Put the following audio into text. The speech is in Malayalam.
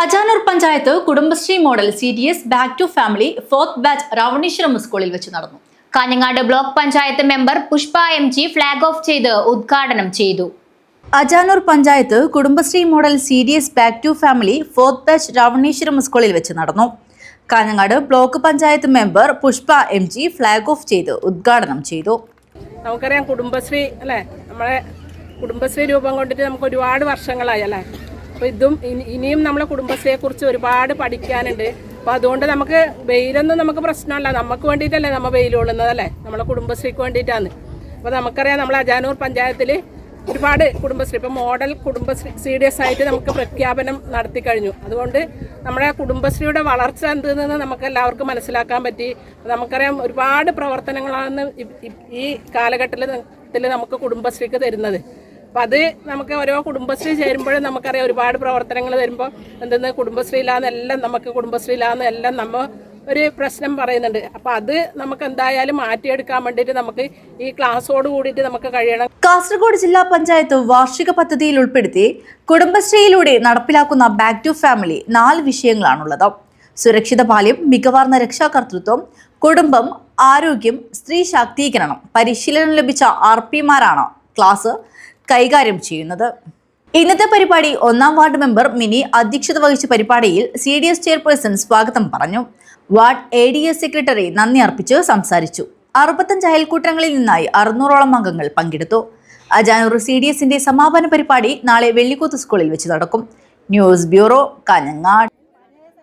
Ajanur panchayat Kudumbashree model C D S back to family fourth batch Ravaneeswaram സ്കൂളിൽ വെച്ച് നടന്നു. Kanhangad block panchayat member Pushpa M G flag off ചെയ്ത് ഉദ്ഘാടനം ചെയ്തു. Ajanur panchayat Kudumbashree model C D S back to family fourth batch Ravaneeswaram സ്കൂളിൽ വെച്ച് നടന്നു. Kanhangad block panchayat member Pushpa M G flag off ചെയ്ത് ഉദ്ഘാടനം ചെയ്തു. നമുക്കറിയാം കുടുംബശ്രീ അല്ലേ? നമ്മളെ കുടുംബശ്രീ രൂപം കൊണ്ടിട്ട് നമുക്ക് ഒരുപാട് വർഷങ്ങളായി അല്ലേ? അപ്പോൾ ഇതും ഇനിയും നമ്മളെ കുടുംബശ്രീയെ കുറിച്ച് ഒരുപാട് പഠിക്കാനുണ്ട്. അപ്പോൾ അതുകൊണ്ട് നമുക്ക് വെയിലൊന്നും നമുക്ക് പ്രശ്നമല്ല. നമുക്ക് വേണ്ടിയിട്ടല്ലേ നമ്മൾ വെയിൽ കൊള്ളുന്നതല്ലേ നമ്മളെ കുടുംബശ്രീക്ക് വേണ്ടിയിട്ടാണ്. അപ്പോൾ നമുക്കറിയാം നമ്മൾ അജാനൂർ പഞ്ചായത്തിൽ ഒരുപാട് കുടുംബശ്രീ. ഇപ്പോൾ model Kudumbashree C D S ആയിട്ട് നമുക്ക് പ്രഖ്യാപനം നടത്തി കഴിഞ്ഞു. അതുകൊണ്ട് നമ്മുടെ കുടുംബശ്രീയുടെ വളർച്ച എന്തെന്ന് നമുക്ക് എല്ലാവർക്കും മനസ്സിലാക്കാൻ പറ്റി. നമുക്കറിയാം ഒരുപാട് പ്രവർത്തനങ്ങളാണ് ഈ കാലഘട്ടത്തിൽ നമുക്ക് കുടുംബശ്രീക്ക് തരുന്നത്. അപ്പം അത് നമുക്ക് ഓരോ കുടുംബശ്രീ ചേരുമ്പോഴും നമുക്കറിയാം ഒരുപാട് പ്രവർത്തനങ്ങൾ വരുമ്പോൾ എന്തെന്ന് കുടുംബശ്രീയിലാന്നെല്ലാം നമുക്ക് കുടുംബശ്രീയിലാന്ന് എല്ലാം നമ്മൾ ഒരു പ്രശ്നം പറയുന്നുണ്ട്. അപ്പം അത് നമുക്ക് എന്തായാലും മാറ്റിയെടുക്കാൻ വേണ്ടിയിട്ട് നമുക്ക് ഈ ക്ലാസ്സോട് കൂടിയിട്ട് നമുക്ക് കഴിയണം. കാസർഗോഡ് ജില്ലാ പഞ്ചായത്ത് വാർഷിക പദ്ധതിയിൽ ഉൾപ്പെടുത്തി കുടുംബശ്രീയിലൂടെ നടപ്പിലാക്കുന്ന ബാക്ക് ടു ഫാമിലി നാല് വിഷയങ്ങളാണുള്ളത്. സുരക്ഷിത ബാല്യം മികവാർന്ന രക്ഷാകർതൃത്വം കുടുംബം ആരോഗ്യം സ്ത്രീ ശാക്തീകരണം പരിശീലനം ലഭിച്ച ആർ പിമാരാണ് ക്ലാസ്. കൈകാര്യം ചെയ്യുന്നത്. ഇന്നത്തെ പരിപാടി ഒന്നാം വാർഡ് മെമ്പർ മിനി അധ്യക്ഷത വഹിച്ച പരിപാടിയിൽ സി ഡി എസ് ചെയർപേഴ്സൺ സ്വാഗതം പറഞ്ഞു. Ward A D S secretary നന്ദി അർപ്പിച്ച് സംസാരിച്ചു. അറുപത്തഞ്ച് അയൽക്കൂട്ടങ്ങളിൽ നിന്നായി അറുന്നൂറോളം അംഗങ്ങൾ പങ്കെടുത്തു. അജാനൂർ സി ഡി എസിന്റെ സമാപന പരിപാടി നാളെ വെള്ളിക്കൂത്ത് സ്കൂളിൽ വെച്ച് നടക്കും. News bureau Kanhangad.